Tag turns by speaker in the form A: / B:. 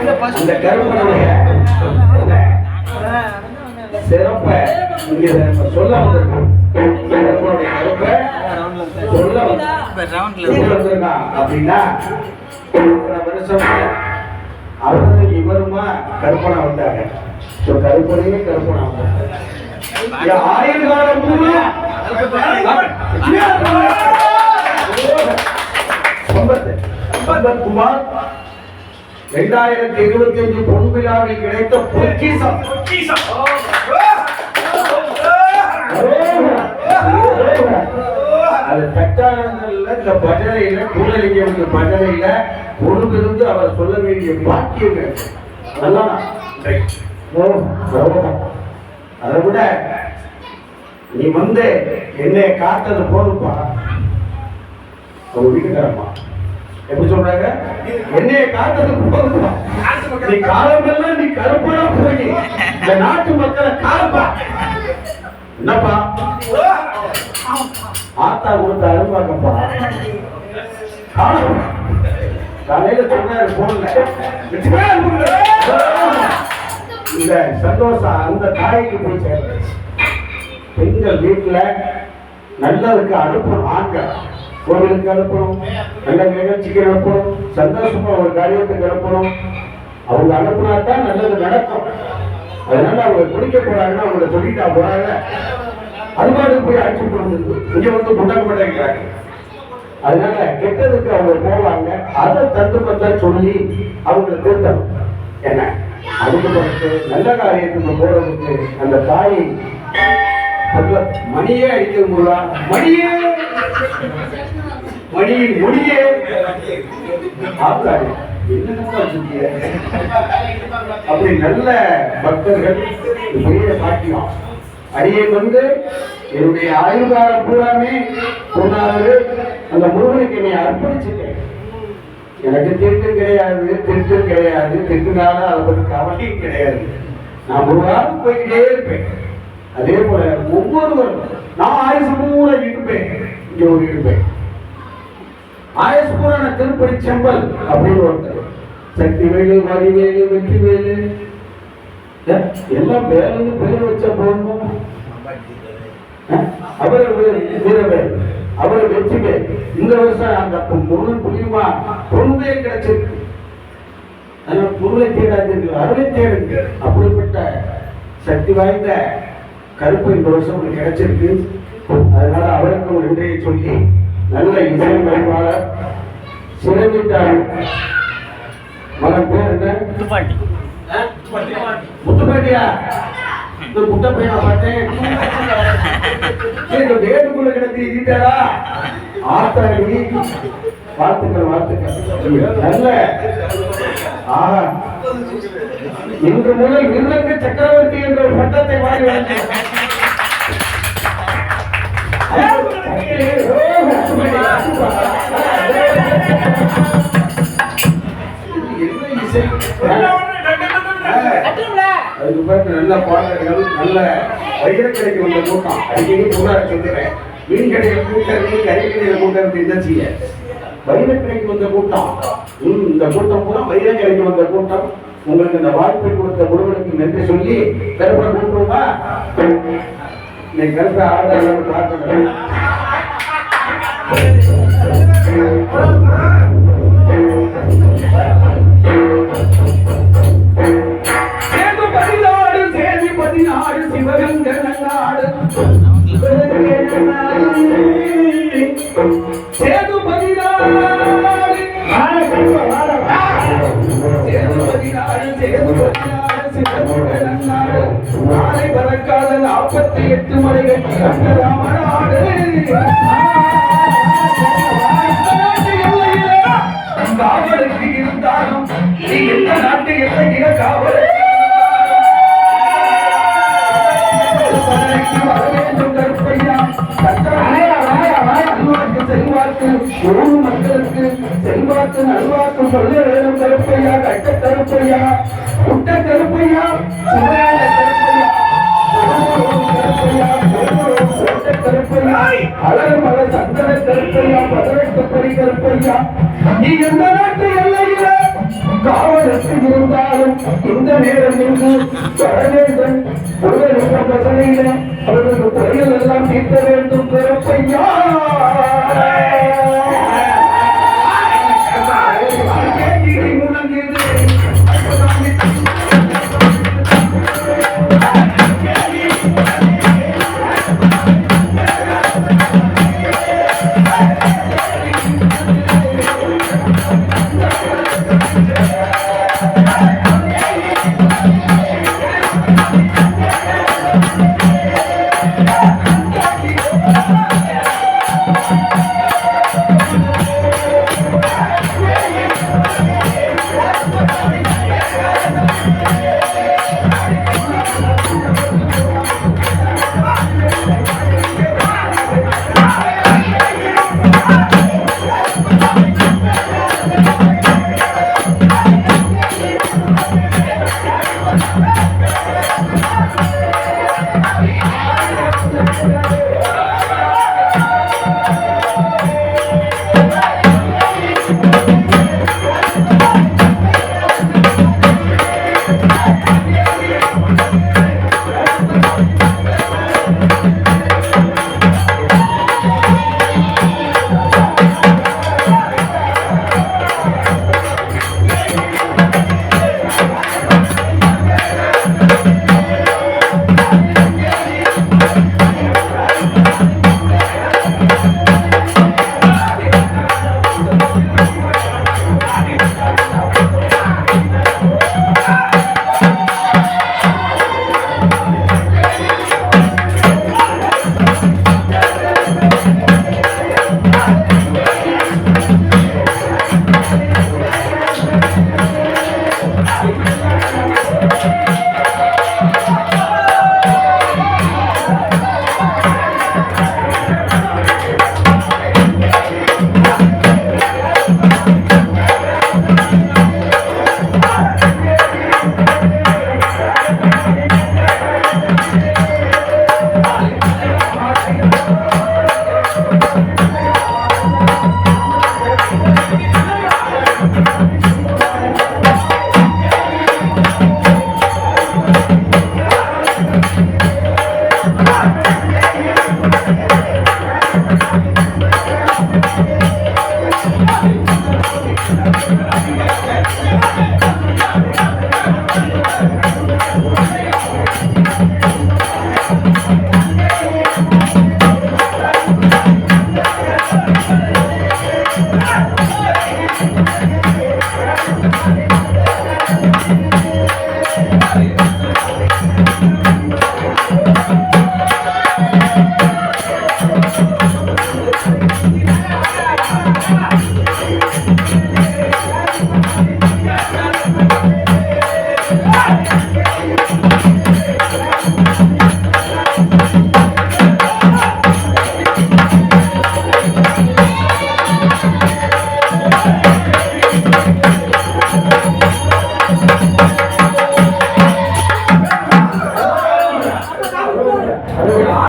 A: அந்த கருப்பனுடைய சிறப்பை இங்க நம்ம சொல்ல வந்திருக்கோம். சொல்ல வந்திருக்கான் அப்படின்னா வருஷம் அவரும் இவருமா கருப்பனா வந்தாங்க. So, கருப்பனையே கருப்பனா வந்தாங்க. இங்க ஆயுள் காலம் பூரா சம்பத் சம்பத் குமார் இரண்டாயிரத்தி இருபத்தி அஞ்சு பொன் விழாவில் கிடைத்த பொக்கிசம். அது தட்டாளங்கள்ல இந்த பஜனையில கூடலிங்க பஜனையில பொழுதிருந்து அவர் சொல்ல வேண்டிய ஓ. அதை விட நீ வந்து என்னை காத்தது போதுப்பா அவங்க வீட்டுக்காரம்மா. எப்படி சொல்றாங்க? என்னைய காத்ததுக்கு போதுப்பா நீ காலமெல்லாம் நீ கருப்பா போய். இந்த நாட்டு மக்களை காலப்பா. என்னப்பா? ஆத்தா கொடுத்த அரும்பாக்கப்பா. காலம் காலையில சொன்னாரு போன்ல இந்த சந்தோஷம் அந்த தாய்க்கு போய் சேர்ந்து பெண்கள் வீட்டுல நல்லதுக்கு அனுப்பணும் ஆண்கள். கோவிலுக்கு அனுப்பணும். நல்ல நிகழ்ச்சிக்கு அனுப்பணும். சந்தோஷமா ஒரு காரியத்துக்கு அனுப்பணும். அவங்க அனுப்புனா தான் நல்லது நடக்கும். அதனால அவங்க குடிக்க போறாங்கன்னா அவங்கள சொல்லிட்டா போறாங்க. அது மாதிரி போய் அடிச்சு கொடுத்துருக்கு இங்க வந்து கொண்டாட மாட்டேங்கிறாங்க அதனால கெட்டதுக்கு அவங்க போவாங்க. அதை தத்துவத்தை சொல்லி அவங்க திருத்தணும். என்ன? அதுக்கு பிறகு நல்ல காரியத்துக்கு போறதுக்கு அந்த தாயை மணியே அடிக்க முடியல மணியே! மணியின் மொழியே! ஆத்தாடி அப்படி நல்ல பக்தர்கள் இது பெரிய பாக்கியம் அடியை வந்து என்னுடைய ஆயுள்காலம் பூராமே சொன்னாரு அந்த முருகனுக்கு என்னை அர்ப்பணிச்சுட்டேன் எனக்கு திட்டு கிடையாது திட்டு கிடையாது திட்டுனால அதை பற்றி கவலையும் கிடையாது. நான் முருகாவது போய்கிட்டே இருப்பேன். அதே போல ஒவ்வொருவரும் நான் ஆயுசு பூரா இருப்பேன் இங்க ஒரு இருப்பேன் ஆயுசு பூரா நான் திருப்பதி செம்பல் அப்படின்னு ஒருத்தர் சக்தி வேலு வரிவேலு வெற்றி வேலு எல்லாம் வேலுன்னு பேர் வச்ச போகணும் அவர் வீரவேல். அவர் வெற்றிவேல். இந்த வருஷம் அந்த முருகன் புரியுமா பொருளே கிடைச்சிருக்கு. அதனால பொருளை தேடாதீர்கள் அருளை தேடுங்கள். அப்படிப்பட்ட சக்தி வாய்ந்த கருப்பு இந்த வருஷம் உங்களுக்கு கிடைச்சிருக்கு. அதனால அவருக்கும் நன்றியை சொல்லி நல்ல இசை பயிர்வாளர் சிறந்திட்டார் மகன் பேர் என்ன? முத்துப்பேட்டியா இந்த முட்டை பையனா பார்த்தேன் இந்த வேட்டுக்குள்ள கிடக்கு இருட்டாடா ஆத்தாடி வாழ்த்துக்கள் வாழ்த்துக்கள். நல்ல இன்று முதல் விருதுக்கு சக்கரவர்த்தி என்ற ஒரு பட்டத்தை வாங்கி நல்ல பாடல்கள் நல்ல வைரக்கடைக்கு வந்த கூட்டம். அடிக்கடி கூட சொல்லுறேன் மீன் கடையில் கூட்டம் கறி கடையில் கூட்டம் என்ன செய்ய வைரக்கரைக்கு வந்த கூட்டம். இந்த கூட்டம் கூட வைரக்கரைக்கு வந்த கூட்டம். உங்களுக்கு இந்த வாய்ப்பை கொடுத்த முருகனுக்கு நன்றி சொல்லி கருப்பை கூட்டுருமா நீ கருப்பை ஆடுறது பார்க்கணும். நாளை பறக்காத நாற்பத்தி எட்டு மலை கட்டி அந்த ராமநாடு. காவலுக்கு இருந்தாலும் நீ எந்த நாட்டு எல்லையில காவல் செல்வாக்கு மக்களுக்கு செல்வாக்கு நல்வாக்கு சொல்ல கருப்பையா கட்ட கருப்பையா குட்ட கருப்பையா அழகு மக சந்தன கருப்பையா பதினெட்டு படி கருப்பையா நீ எந்த நாட்டு எல்லையில காவலுக்கு இருந்தாலும் இந்த நேரம் பிரச்சனையில எல்லாம்